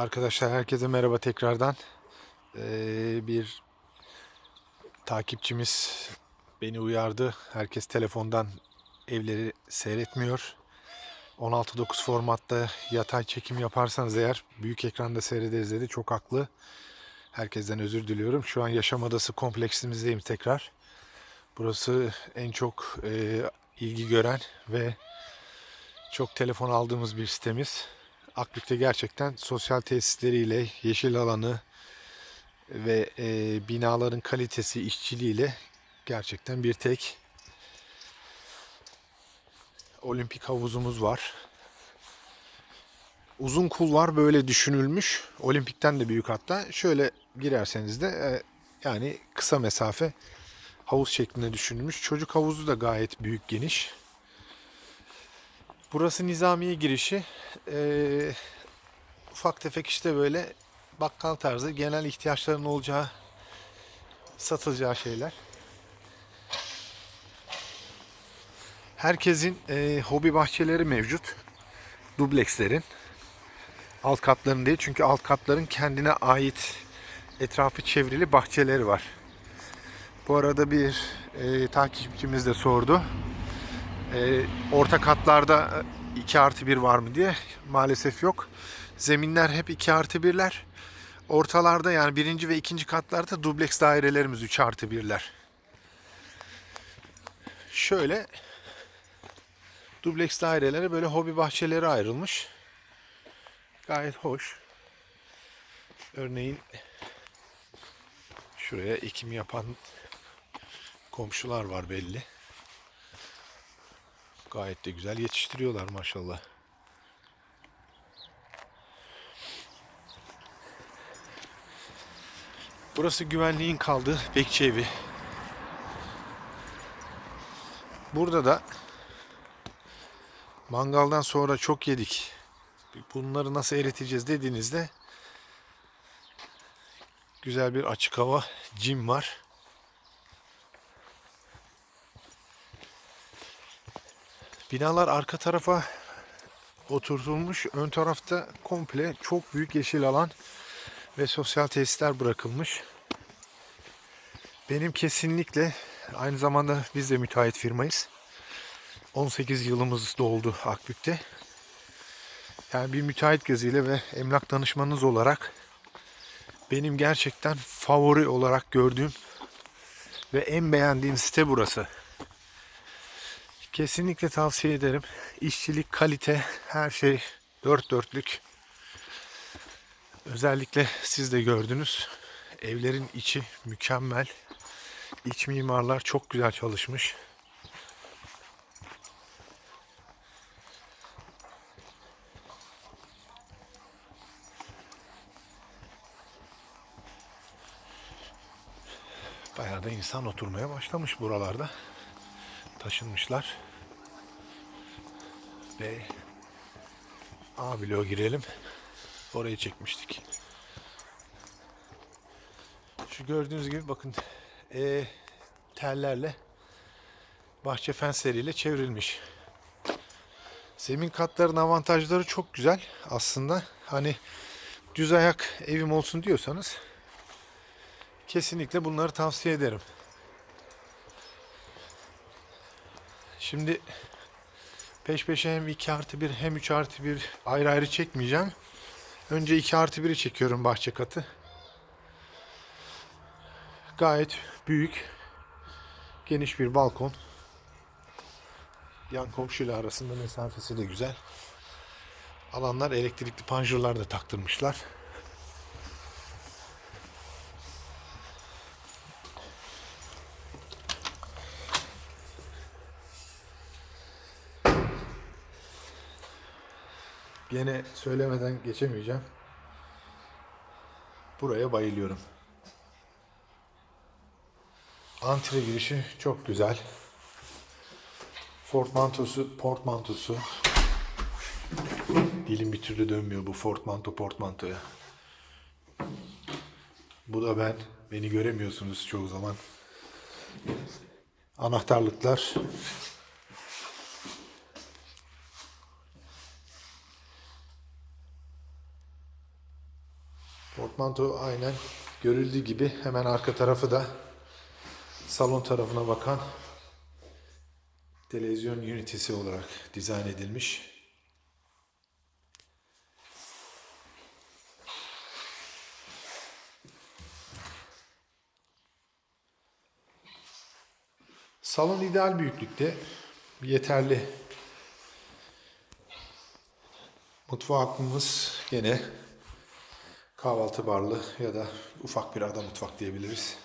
Arkadaşlar herkese merhaba tekrardan. Ee, bir takipçimiz beni uyardı. Herkes telefondan evleri seyretmiyor. 16.9 formatta yatay çekim yaparsanız eğer büyük ekranda seyrederiz dedi. Çok haklı. Herkesten özür diliyorum. Şu an Yaşam Adası kompleksimizdeyim tekrar. Burası en çok e, ilgi gören ve çok telefon aldığımız bir sitemiz. Akbük'te gerçekten sosyal tesisleriyle, yeşil alanı ve e, binaların kalitesi, işçiliğiyle gerçekten bir tek olimpik havuzumuz var. Uzun kulvar böyle düşünülmüş. Olimpikten de büyük hatta. Şöyle girerseniz de e, yani kısa mesafe havuz şeklinde düşünülmüş. Çocuk havuzu da gayet büyük, geniş. Burası Nizamiye girişi. Ee, ufak tefek işte böyle bakkal tarzı genel ihtiyaçların olacağı satılacağı şeyler. Herkesin e, hobi bahçeleri mevcut. Dublekslerin. Alt katların değil çünkü alt katların kendine ait etrafı çevrili bahçeleri var. Bu arada bir e, takipçimiz de sordu. E, orta katlarda 2 artı 1 var mı diye. Maalesef yok. Zeminler hep 2 artı 1'ler. Ortalarda yani birinci ve ikinci katlarda dubleks dairelerimiz 3 artı 1'ler. Şöyle dubleks dairelere böyle hobi bahçeleri ayrılmış. Gayet hoş. Örneğin şuraya ekim yapan komşular var belli. Gayet de güzel yetiştiriyorlar maşallah. Burası güvenliğin kaldığı bekçi evi. Burada da mangaldan sonra çok yedik. Bunları nasıl eriteceğiz dediğinizde güzel bir açık hava cim var. Binalar arka tarafa oturtulmuş. Ön tarafta komple çok büyük yeşil alan ve sosyal tesisler bırakılmış. Benim kesinlikle aynı zamanda biz de müteahhit firmayız. 18 yılımız doldu Akbük'te. Yani bir müteahhit gözüyle ve emlak danışmanınız olarak benim gerçekten favori olarak gördüğüm ve en beğendiğim site burası. Kesinlikle tavsiye ederim. İşçilik, kalite, her şey dört dörtlük. Özellikle siz de gördünüz. Evlerin içi mükemmel. İç mimarlar çok güzel çalışmış. Bayağı da insan oturmaya başlamış buralarda. Taşınmışlar. Ve A bloğa girelim. Orayı çekmiştik. Şu gördüğünüz gibi bakın e, tellerle bahçe fensleriyle çevrilmiş. Zemin katların avantajları çok güzel aslında. Hani düz ayak evim olsun diyorsanız kesinlikle bunları tavsiye ederim. Şimdi peş peşe hem 2 artı 1 hem 3 artı 1 ayrı ayrı çekmeyeceğim. Önce 2 artı 1'i çekiyorum bahçe katı. Gayet büyük, geniş bir balkon. Yan komşuyla arasında mesafesi de güzel. Alanlar elektrikli panjurlar da taktırmışlar. Gene söylemeden geçemeyeceğim. Buraya bayılıyorum. Antre girişi çok güzel. Portmantosu, portmantosu. Dilim bir türlü dönmüyor bu portmanto portmantoya. Bu da ben. Beni göremiyorsunuz çoğu zaman. Anahtarlıklar. Portmanto aynen görüldüğü gibi hemen arka tarafı da salon tarafına bakan televizyon ünitesi olarak dizayn edilmiş. Salon ideal büyüklükte. Yeterli. Mutfağımız gene kahvaltı barlı ya da ufak bir ada mutfak diyebiliriz.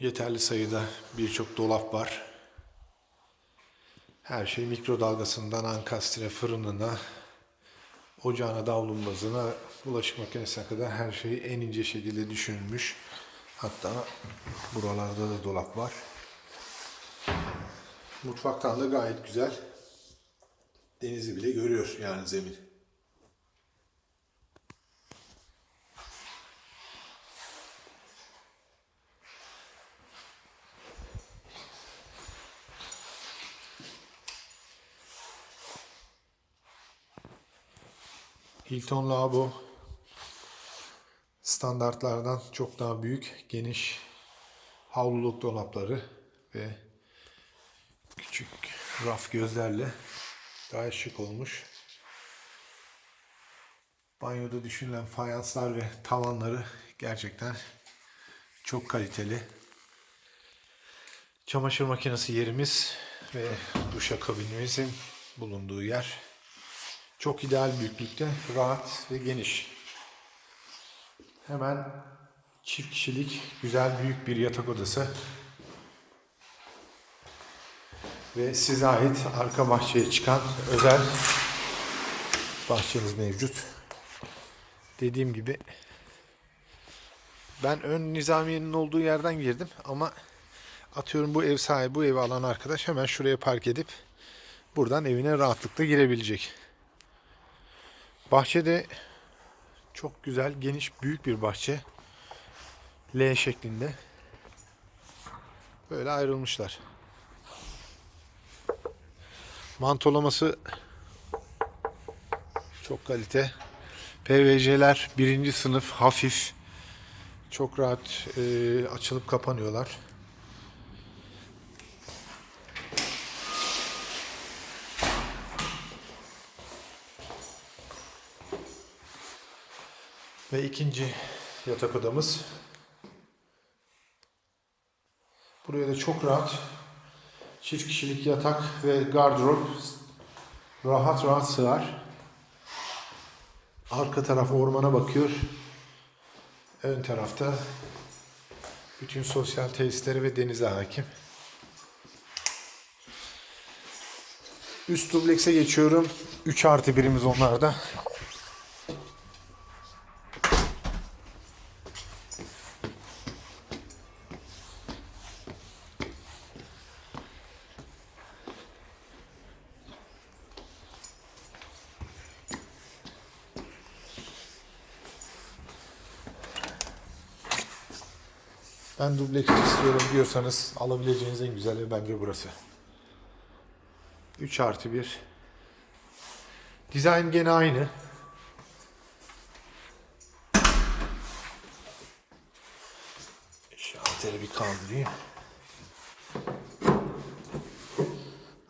Yeterli sayıda birçok dolap var. Her şey mikrodalgasından ankastre fırınına, ocağına, davlumbazına, bulaşık makinesine kadar her şey en ince şekilde düşünülmüş. Hatta buralarda da dolap var. Mutfaktan da gayet güzel. Denizi bile görüyor yani zemin. Hilton lavabo standartlardan çok daha büyük, geniş havluluk dolapları ve küçük raf gözlerle gayet şık olmuş. Banyoda düşünülen fayanslar ve tavanları gerçekten çok kaliteli. Çamaşır makinesi yerimiz ve duşakabinimizin bulunduğu yer. Çok ideal büyüklükte, rahat ve geniş. Hemen çift kişilik güzel büyük bir yatak odası. Ve size ait arka bahçeye çıkan özel bahçeniz mevcut. Dediğim gibi ben ön nizamiyenin olduğu yerden girdim ama atıyorum bu ev sahibi bu evi alan arkadaş hemen şuraya park edip buradan evine rahatlıkla girebilecek. Bahçede çok güzel, geniş, büyük bir bahçe. L şeklinde. Böyle ayrılmışlar. Mantolaması çok kalite. PVC'ler birinci sınıf, hafif. Çok rahat e, açılıp kapanıyorlar. Ve ikinci yatak odamız. Buraya da çok rahat çift kişilik yatak ve gardırop rahat rahat sığar. Arka taraf ormana bakıyor. Ön tarafta bütün sosyal tesisleri ve denize hakim. Üst dublekse geçiyorum. 3 artı birimiz onlarda. Ben dubleks istiyorum diyorsanız alabileceğiniz en güzel ev bence burası. 3 artı 1. Dizayn gene aynı. Şalteri bir kaldırayım.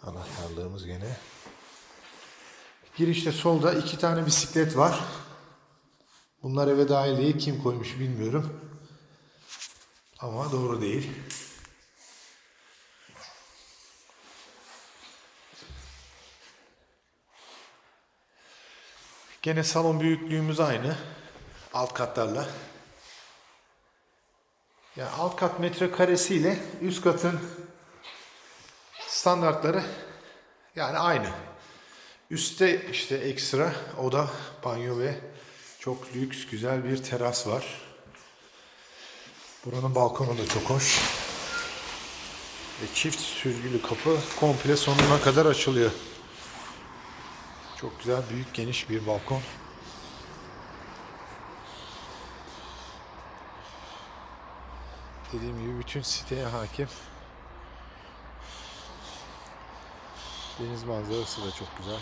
Anahtarlığımız gene. Girişte solda iki tane bisiklet var. Bunlar eve dahil değil. Kim koymuş bilmiyorum. Ama doğru değil. Gene salon büyüklüğümüz aynı. Alt katlarla. Yani alt kat metrekaresiyle üst katın standartları yani aynı. Üste işte ekstra oda, banyo ve çok lüks güzel bir teras var. Buranın balkonu da çok hoş. Ve çift süzgülü kapı komple sonuna kadar açılıyor. Çok güzel, büyük, geniş bir balkon. Dediğim gibi bütün siteye hakim. Deniz manzarası da çok güzel.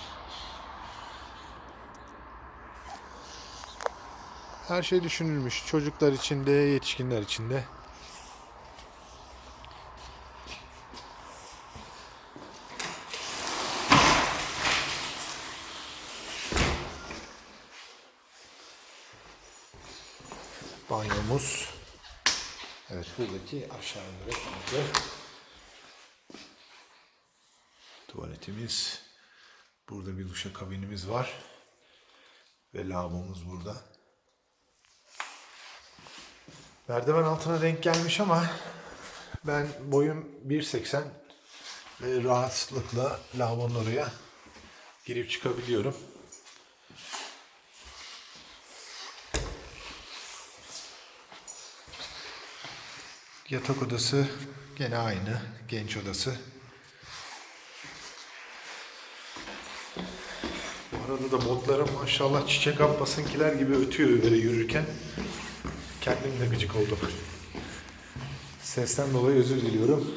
Her şey düşünülmüş. Çocuklar için de, yetişkinler için de. Banyomuz. Evet buradaki aşağı indirek. Tuvaletimiz. Burada bir duşa kabinimiz var. Ve lavabomuz burada. Merdiven altına denk gelmiş ama ben boyum 1.80 ve rahatlıkla lavabonun oraya girip çıkabiliyorum. Yatak odası gene aynı. Genç odası. Bu arada da botlarım maşallah çiçek abbasınkiler gibi ötüyor böyle yürürken. Kendim de gıcık oldum. Sesten dolayı özür diliyorum.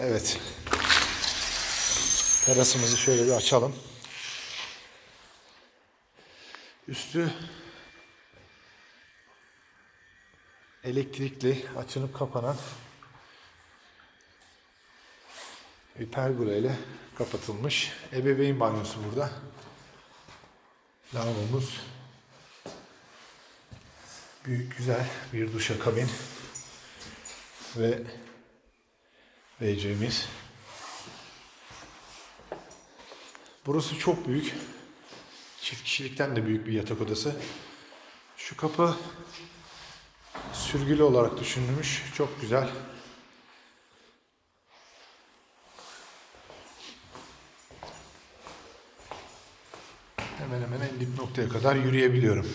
Evet. Terasımızı şöyle bir açalım. Üstü elektrikli açılıp kapanan bir pergola ile kapatılmış. Ebeveyn banyosu burada. Lavabomuz. Büyük güzel bir duşakabin ve WC'miz. Burası çok büyük. Çift kişilikten de büyük bir yatak odası. Şu kapı sürgülü olarak düşünülmüş. Çok güzel. Hemen hemen en dip noktaya kadar yürüyebiliyorum.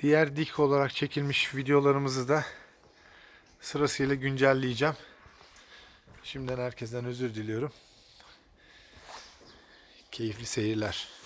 Diğer dik olarak çekilmiş videolarımızı da sırasıyla güncelleyeceğim. Şimdiden herkesten özür diliyorum. Keyifli seyirler.